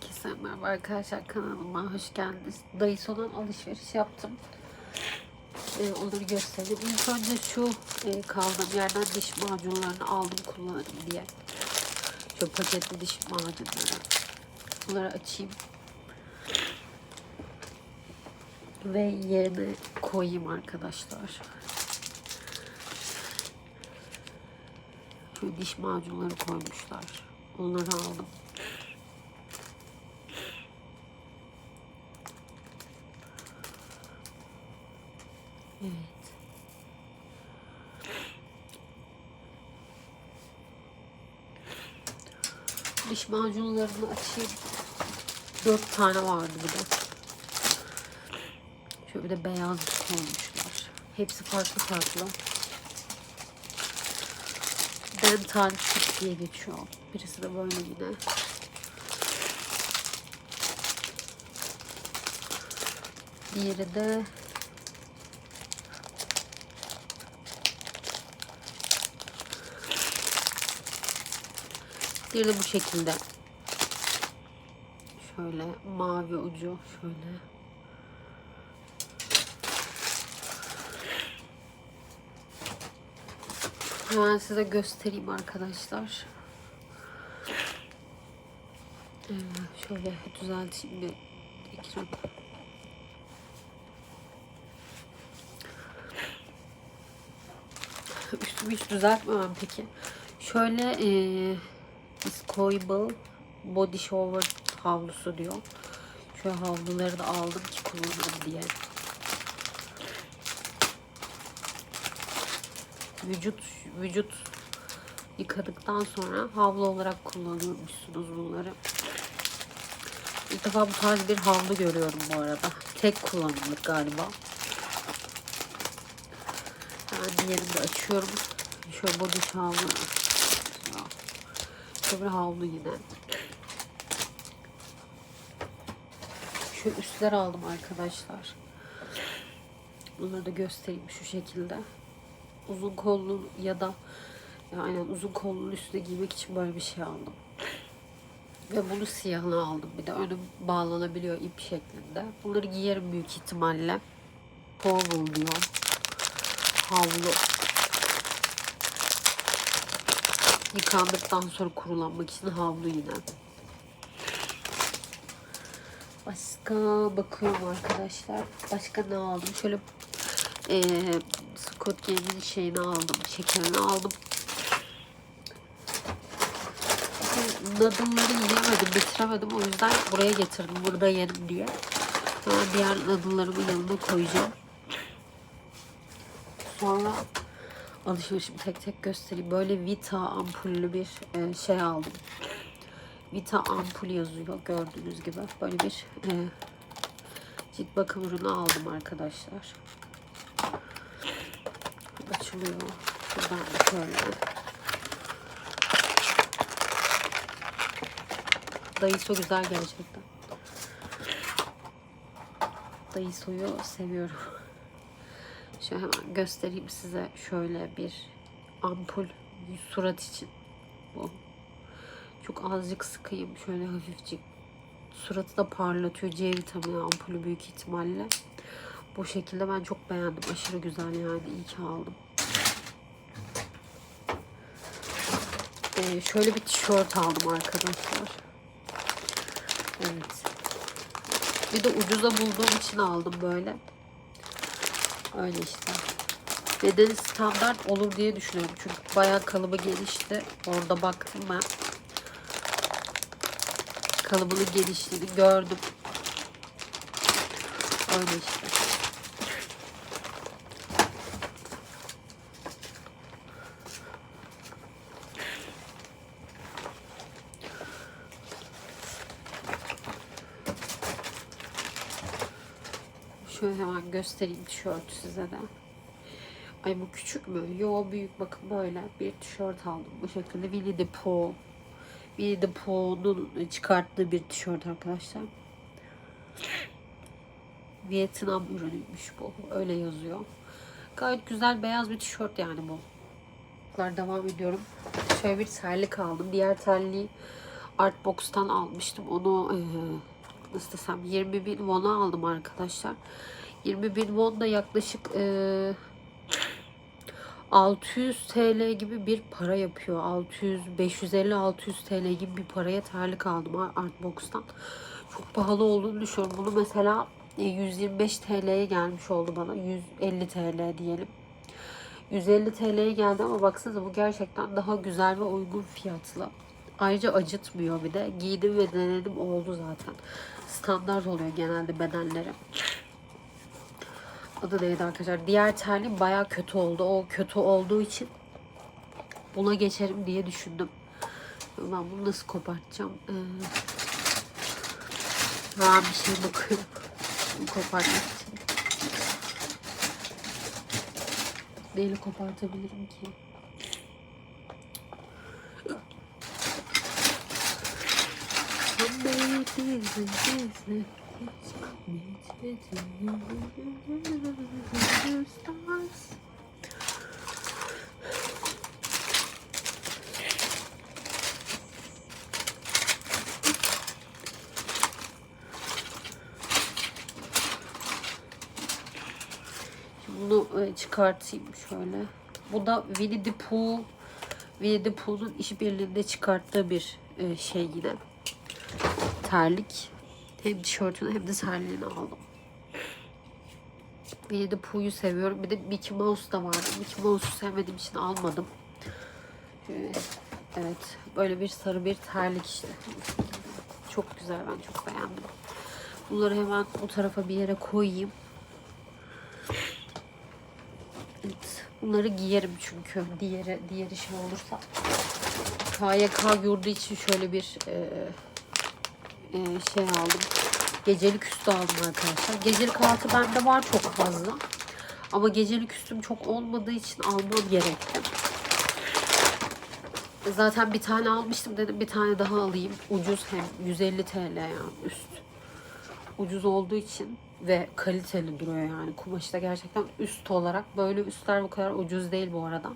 Herkese merhaba arkadaşlar kanalıma hoş geldiniz. Daiso'dan alışveriş yaptım. Ee, onları göstereyim. İlk önce şu e, kaldığım yerden diş macunlarını aldım kullanırım diye. Şu paketli diş macunları. Bunları açayım. Ve yerine koyayım arkadaşlar. Şu diş macunları koymuşlar. Onları aldım. Evet. Diş macunlarını açayım. Dört tane vardı bir de. Şöyle bir de beyaz koymuşlar. Hepsi farklı farklı. Dental kit diye geçiyor. Birisi de böyle yine. Diğeri de Diğeri de bu şekilde. Şöyle mavi ucu şöyle. Hemen size göstereyim arkadaşlar. Ee, şöyle düzelteyim bir ekran. Üstümü hiç düzeltmemem peki. Şöyle ee, Discoable Body Shower havlusu diyor. Şöyle havluları da aldım ki kullanırım diye. Vücut vücut yıkadıktan sonra havlu olarak kullanıyormuşsunuz bunları. İlk defa bu tarz bir havlu görüyorum bu arada. Tek kullanımlık galiba. Hemen diğerini de açıyorum. Şöyle body shower. Bir havlu yine. Şu üstler aldım arkadaşlar. Bunları da göstereyim şu şekilde. Uzun kollu ya da ya uzun kollunun üstüne giymek için böyle bir şey aldım. Ve bunu siyahını aldım. Bir de önüm bağlanabiliyor ip şeklinde. Bunları giyerim büyük ihtimalle. Powell diyor. Havlu. Yıkandıktan sonra kurulanmak için havlu yine. Başka bakıyorum arkadaşlar. Başka ne aldım? Şöyle eee Scott Game'in şeyini aldım. Şekerini aldım. Nadılları yiyemedim, bitiremedim. O yüzden buraya getirdim. Burada yerim diye. Sonra diğer nadıllarımı yanına koyacağım. Sonra alışverişimi tek tek göstereyim. Böyle Vita ampullü bir e, şey aldım. Vita ampul yazıyor gördüğünüz gibi. Böyle bir e, cilt bakım ürünü aldım arkadaşlar. Açılıyor. Şuradan şöyle. Daiso güzel gerçekten. Daiso'yu seviyorum. Şöyle hemen göstereyim size şöyle bir ampul surat için bu. Çok azıcık sıkayım şöyle hafifçik. Suratı da parlatıyor. C vitamini ampulü büyük ihtimalle. Bu şekilde ben çok beğendim. Aşırı güzel yani. İyi ki aldım. Ee, şöyle bir tişört aldım arkadaşlar. Evet. Bir de ucuza bulduğum için aldım böyle. Öyle işte. Bedeni standart olur diye düşünüyorum. Çünkü bayağı kalıbı genişti. Orada baktım ben. Kalıbının genişliğini gördüm. Öyle işte. Şöyle hemen göstereyim tişörtü size de. Ay bu küçük mü? Yo büyük bakın böyle bir tişört aldım. Bu şekilde Winnie the Pooh. Winnie the Pooh'un çıkarttığı bir tişört arkadaşlar. Vietnam ürünüymüş bu. Öyle yazıyor. Gayet güzel beyaz bir tişört yani bu. Devam ediyorum. Şöyle bir terlik aldım. Diğer terliği Artbox'tan almıştım. Onu nasıl desem 20 bin won'a aldım arkadaşlar. 20 bin won da yaklaşık eee 600 TL gibi bir para yapıyor. 600, 550, 600 TL gibi bir paraya terlik aldım Ar- Artbox'tan. Çok pahalı olduğunu düşünüyorum. Bunu mesela e, 125 TL'ye gelmiş oldu bana. 150 TL diyelim. 150 TL'ye geldi ama baksanıza bu gerçekten daha güzel ve uygun fiyatlı. Ayrıca acıtmıyor bir de. Giydim ve denedim oldu zaten. Standart oluyor genelde bedenleri. Adı neydi arkadaşlar? Diğer terliğim baya kötü oldu. O kötü olduğu için buna geçerim diye düşündüm. Ben bunu nasıl kopartacağım? Ee, ben bir şey bakıyorum. Bunu kopartmak için. Neyle kopartabilirim ki? Bunu e, çıkartayım şöyle. Bu da Winnie the Pooh Winnie the Pooh'un işbirliğinde çıkarttığı bir e, şey yine. Terlik. Hem tişörtünü hem de terliğini aldım. Winnie the Pooh'yu seviyorum. Bir de Mickey Mouse da vardı. Mickey Mouse'u sevmediğim için almadım. Şöyle, evet. Böyle bir sarı bir terlik işte. Çok güzel. Ben çok beğendim. Bunları hemen bu tarafa bir yere koyayım. Evet. Bunları giyerim çünkü diğeri diğeri şey olursa. KYK yurdu için şöyle bir e, e, şey aldım. Gecelik üstü aldım arkadaşlar. Gecelik altı bende var çok fazla. Ama gecelik üstüm çok olmadığı için almam gerekti. Zaten bir tane almıştım dedim bir tane daha alayım. Ucuz hem 150 TL yani üst. Ucuz olduğu için ve kaliteli duruyor yani. Kumaşı da gerçekten üst olarak. Böyle üstler bu kadar ucuz değil bu arada.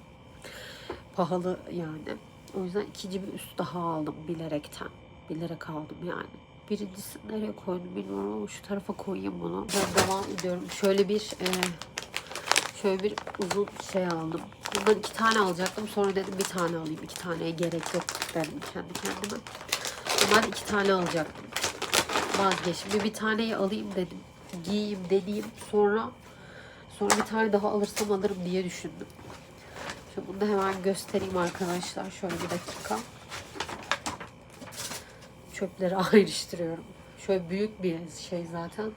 Pahalı yani. O yüzden ikinci bir üst daha aldım bilerekten. Bilerek aldım yani. Birincisi nereye koydum bilmiyorum ama şu tarafa koyayım bunu. Ben devam ediyorum. Şöyle bir e, şöyle bir uzun şey aldım. Bundan iki tane alacaktım. Sonra dedim bir tane alayım. İki taneye gerek yok dedim kendi kendime. Ben iki tane alacaktım vazgeçtim. Bir, bir taneyi alayım dedim. Giyeyim, deneyeyim. Sonra sonra bir tane daha alırsam alırım diye düşündüm. Şimdi bunu da hemen göstereyim arkadaşlar. Şöyle bir dakika. Çöpleri ayrıştırıyorum. Şöyle büyük bir şey zaten.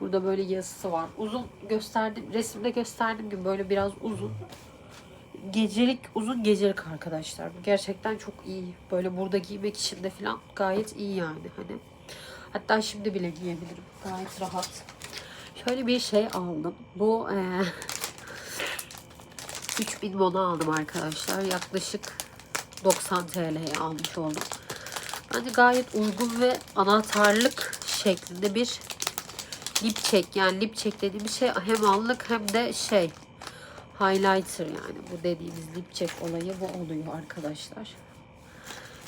Burada böyle yazısı var. Uzun gösterdim, resimde gösterdiğim gibi böyle biraz uzun. Gecelik, uzun gecelik arkadaşlar. Gerçekten çok iyi. Böyle burada giymek için de falan gayet iyi yani. Hani Hatta şimdi bile giyebilirim. Gayet rahat. Şöyle bir şey aldım. Bu e, 3000 won'a aldım arkadaşlar. Yaklaşık 90 TL'ye almış oldum. Bence gayet uygun ve anahtarlık şeklinde bir lip check. Yani lip check dediğimiz şey hem allık hem de şey highlighter yani. Bu dediğimiz lip check olayı bu oluyor arkadaşlar.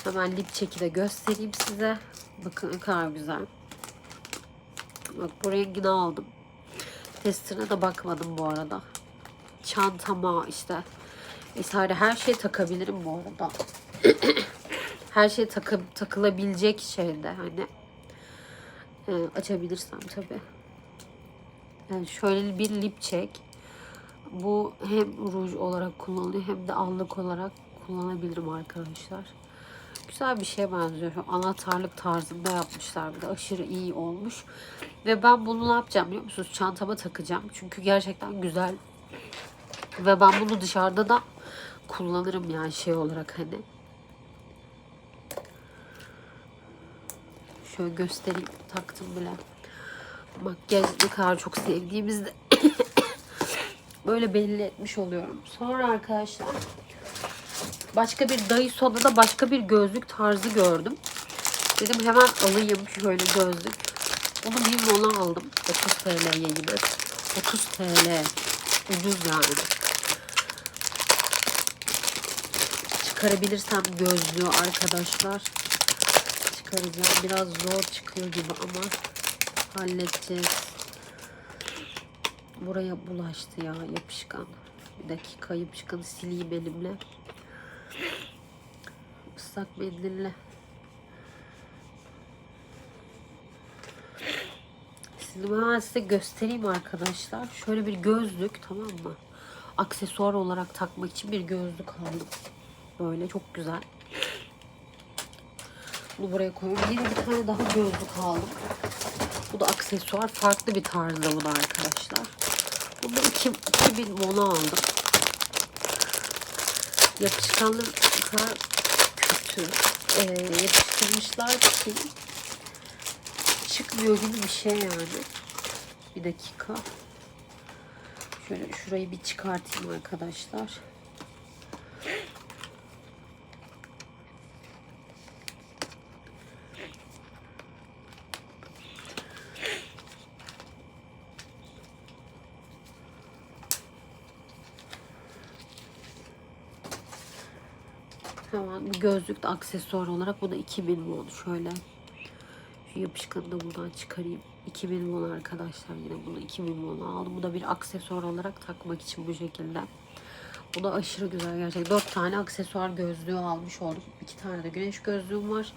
Hemen lip check'i de göstereyim size. Bakın ne kadar güzel. Bak bu rengini aldım. Testine de bakmadım bu arada. Çantama işte vesaire her şey takabilirim bu arada. her şey takı, takılabilecek şeyde hani e, açabilirsem tabi. Yani şöyle bir lip check. Bu hem ruj olarak kullanılıyor hem de allık olarak kullanabilirim arkadaşlar. Güzel bir şeye benziyor. Anahtarlık tarzında yapmışlar bir de. Aşırı iyi olmuş. Ve ben bunu ne yapacağım biliyor musunuz? Çantama takacağım. Çünkü gerçekten güzel. Ve ben bunu dışarıda da kullanırım yani şey olarak hani. Şöyle göstereyim. Taktım bile. Makyaj ne kadar çok sevdiğimizde böyle belli etmiş oluyorum. Sonra arkadaşlar başka bir Daiso'da da başka bir gözlük tarzı gördüm. Dedim hemen alayım şöyle gözlük. Bunu bir mola aldım. 30 TL'ye yine. 30 TL. Ucuz yani. Çıkarabilirsem gözlüğü arkadaşlar. Çıkaracağım. Biraz zor çıkıyor gibi ama halledeceğiz. Buraya bulaştı ya yapışkan. Bir dakika yapışkanı sileyim elimle. Islak mendille. Şimdi ben size göstereyim arkadaşlar. Şöyle bir gözlük tamam mı? Aksesuar olarak takmak için bir gözlük aldım. Böyle çok güzel. Bunu buraya koyuyorum. Yine bir tane daha gözlük aldım. Bu da aksesuar. Farklı bir tarzda bu da arkadaşlar. Bunu da 2, 2000 won'a aldım. Yapışkanlığı kötü. Ee, yapıştırmışlar ki çıkmıyor gibi bir şey yani. Bir dakika. Şöyle şurayı bir çıkartayım arkadaşlar. Hemen bir gözlük de aksesuar olarak bu da 2000 won. Şöyle şu yapışkanı da buradan çıkarayım. 2000 won arkadaşlar yine bunu 2000 won aldım. Bu da bir aksesuar olarak takmak için bu şekilde. Bu da aşırı güzel gerçekten. 4 tane aksesuar gözlüğü almış oldum. 2 tane de güneş gözlüğüm var.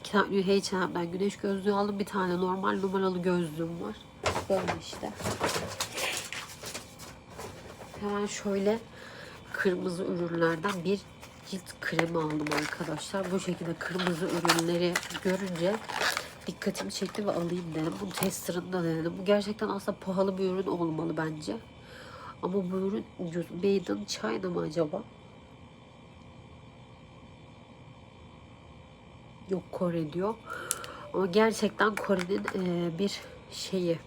2 tane H&M'den güneş gözlüğü aldım. Bir tane normal numaralı gözlüğüm var. Böyle işte. Hemen şöyle kırmızı ürünlerden bir cilt kremi aldım arkadaşlar. Bu şekilde kırmızı ürünleri görünce dikkatimi çekti ve alayım dedim. Bu testerında denedim. Bu gerçekten aslında pahalı bir ürün olmalı bence. Ama bu ürün ucuz. Made in China mı acaba? Yok Kore diyor. Ama gerçekten Kore'nin eee, bir şeyi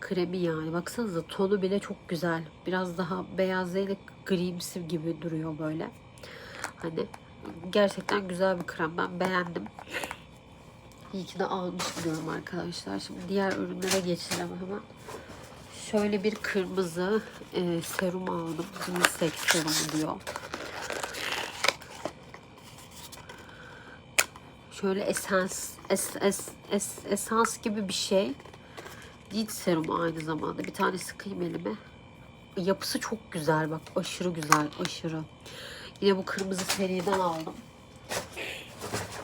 kremi yani. Baksanıza tonu bile çok güzel. Biraz daha beyaz değil de grimsi gibi duruyor böyle. Hani gerçekten güzel bir krem. Ben beğendim. İyi ki de almış diyorum arkadaşlar. Şimdi diğer ürünlere geçelim hemen. Şöyle bir kırmızı e, serum aldım. Ginsek serumu diyor. Şöyle esans, es, es, es, esans gibi bir şey. Cilt serumu aynı zamanda. Bir tane sıkayım elime. Yapısı çok güzel bak. Aşırı güzel. Aşırı. Yine bu kırmızı seriden aldım.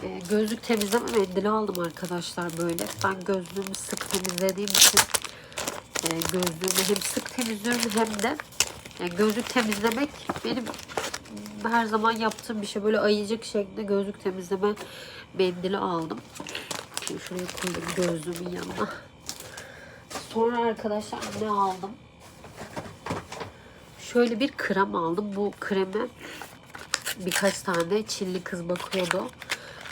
Ee, gözlük temizleme mendili aldım arkadaşlar böyle. Ben gözlüğümü sık temizlediğim için e, gözlüğümü hem sık temizliyorum hem de e, gözlük temizlemek benim her zaman yaptığım bir şey. Böyle ayıcık şeklinde gözlük temizleme mendili aldım. Şimdi şuraya koyayım gözlüğümün yanına. Sonra arkadaşlar ne aldım? Şöyle bir krem aldım. Bu kremi birkaç tane Çinli kız bakıyordu.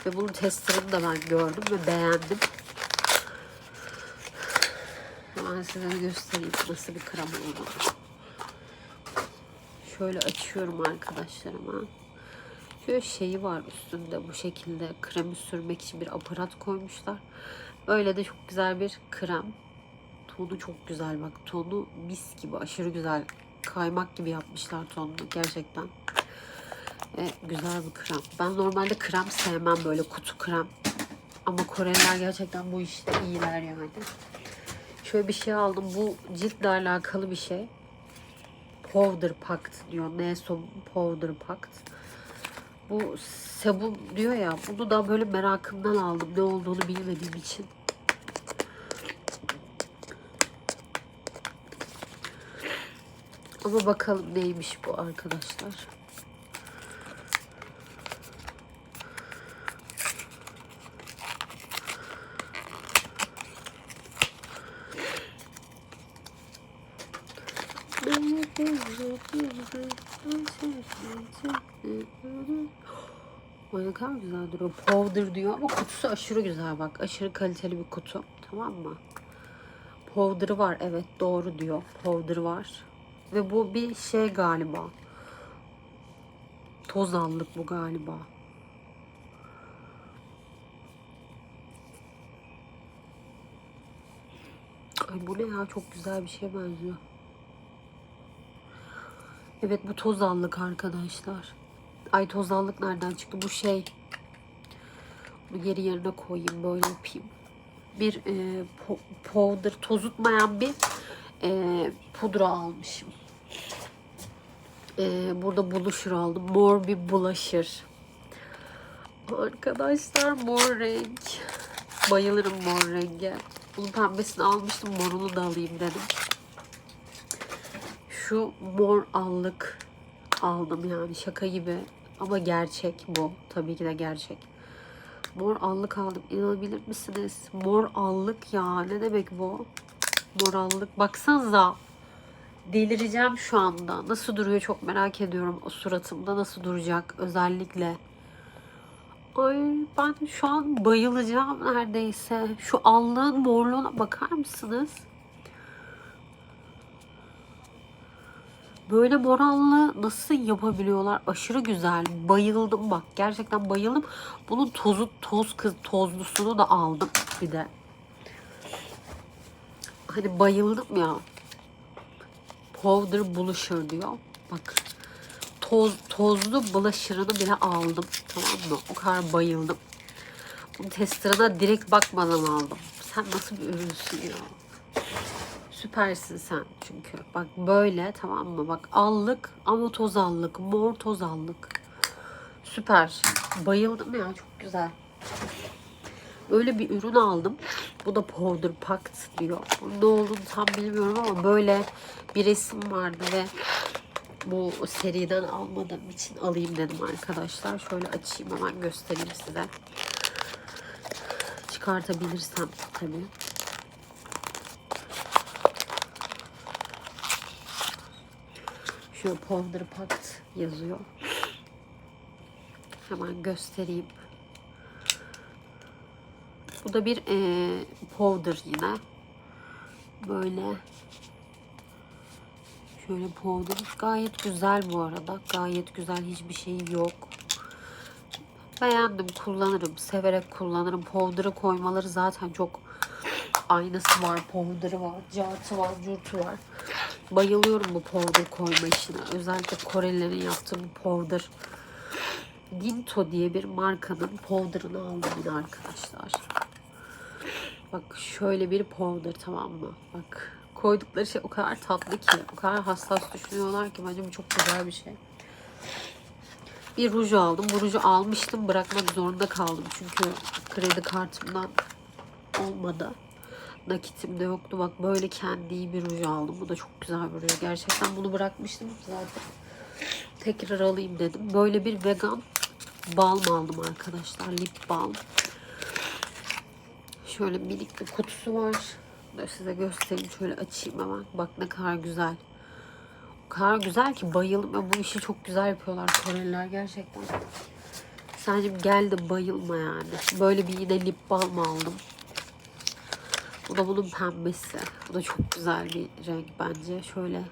Ve bunun testlerini de ben gördüm ve beğendim. Hemen size göstereyim nasıl bir krem olduğunu. Şöyle açıyorum arkadaşlar hemen. Şöyle şeyi var üstünde bu şekilde kremi sürmek için bir aparat koymuşlar. Böyle de çok güzel bir krem. Tonu çok güzel bak. Tonu mis gibi aşırı güzel. Kaymak gibi yapmışlar tonunu gerçekten. E, güzel bir krem. Ben normalde krem sevmem böyle kutu krem. Ama Koreliler gerçekten bu işte iyiler yani. Şöyle bir şey aldım. Bu ciltle alakalı bir şey. Powder Pact diyor. Neso Powder Pact. Bu sebum diyor ya. Bunu da böyle merakımdan aldım. Ne olduğunu bilmediğim için. Ama bakalım neymiş bu arkadaşlar. Ay ne kadar güzel duruyor. Powder diyor ama kutusu aşırı güzel bak. Aşırı kaliteli bir kutu. Tamam mı? Powder'ı var. Evet doğru diyor. Powder var. Ve bu bir şey galiba. Toz allık bu galiba. Ay bu ne ya? Çok güzel bir şeye benziyor. Evet bu tozallık arkadaşlar. Ay tozallık nereden çıktı? Bu şey. Bunu geri yerine koyayım. Böyle yapayım. Bir e, po- powder tozutmayan bir e, pudra almışım. E, burada buluşur aldım. Mor bir bulaşır. Arkadaşlar mor renk. Bayılırım mor renge. Bunun pembesini almıştım. Morunu da alayım dedim. Şu mor allık aldım yani şaka gibi. Ama gerçek bu. Tabii ki de gerçek. Mor allık aldım. İnanabilir misiniz? Mor allık ya. Ne demek bu? Mor allık. Baksanıza. Delireceğim şu anda. Nasıl duruyor çok merak ediyorum. O suratımda nasıl duracak özellikle. Ay ben şu an bayılacağım neredeyse. Şu allığın morluğuna bakar mısınız? Böyle morallı nasıl yapabiliyorlar? Aşırı güzel. Bayıldım bak. Gerçekten bayıldım. Bunun tozu toz kız tozlusunu da aldım bir de. Hani bayıldım ya. Powder blusher diyor. Bak. Toz, tozlu blusher'ını bile aldım. Tamam mı? O kadar bayıldım. Bunun testerına direkt bakmadan aldım. Sen nasıl bir ürünsün ya? Süpersin sen çünkü. Bak böyle tamam mı? Bak allık ama toz allık. Mor toz allık. Süper. Bayıldım ya çok güzel. Öyle bir ürün aldım. Bu da Powder Pact diyor. Ne olduğunu tam bilmiyorum ama böyle bir resim vardı ve bu seriden almadığım için alayım dedim arkadaşlar. Şöyle açayım hemen göstereyim size. Çıkartabilirsem tabii. Şöyle Powder Pact yazıyor. Hemen göstereyim. Bu da bir eee, powder yine. Böyle şöyle powder. Gayet güzel bu arada. Gayet güzel. Hiçbir şey yok. Beğendim. Kullanırım. Severek kullanırım. Powder'ı koymaları zaten çok aynası var. Powder'ı var. Cartı var. Curtu var. Bayılıyorum bu powder koyma işine. Özellikle Korelilerin yaptığı bu powder. Ginto diye bir markanın powder'ını aldım yine arkadaşlar. Bak şöyle bir powder tamam mı? Bak koydukları şey o kadar tatlı ki. O kadar hassas düşünüyorlar ki bence bu çok güzel bir şey. Bir ruj aldım. Bu ruju almıştım. Bırakmak zorunda kaldım. Çünkü kredi kartımdan olmadı. Nakitim de yoktu. Bak böyle kendi bir ruj aldım. Bu da çok güzel bir ruj. Gerçekten bunu bırakmıştım zaten. Tekrar alayım dedim. Böyle bir vegan balm aldım arkadaşlar. Lip balm. Şöyle minik bir kutusu var. Dur size göstereyim. Şöyle açayım hemen. Bak ne kadar güzel. O kadar güzel ki bayıldım. Ve bu işi çok güzel yapıyorlar Koreliler gerçekten. Sadece gel de bayılma yani. Böyle bir yine lip balm aldım. Bu da bunun pembesi. Bu da çok güzel bir renk bence. Şöyle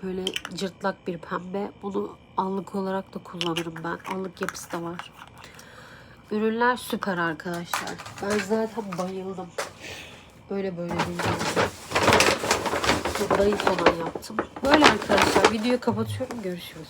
şöyle cırtlak bir pembe. Bunu allık olarak da kullanırım ben. Allık yapısı da var. Ürünler süper arkadaşlar. Ben zaten bayıldım. Böyle böyle bilmiyorum. Dayı falan yaptım. Böyle arkadaşlar videoyu kapatıyorum. Görüşürüz.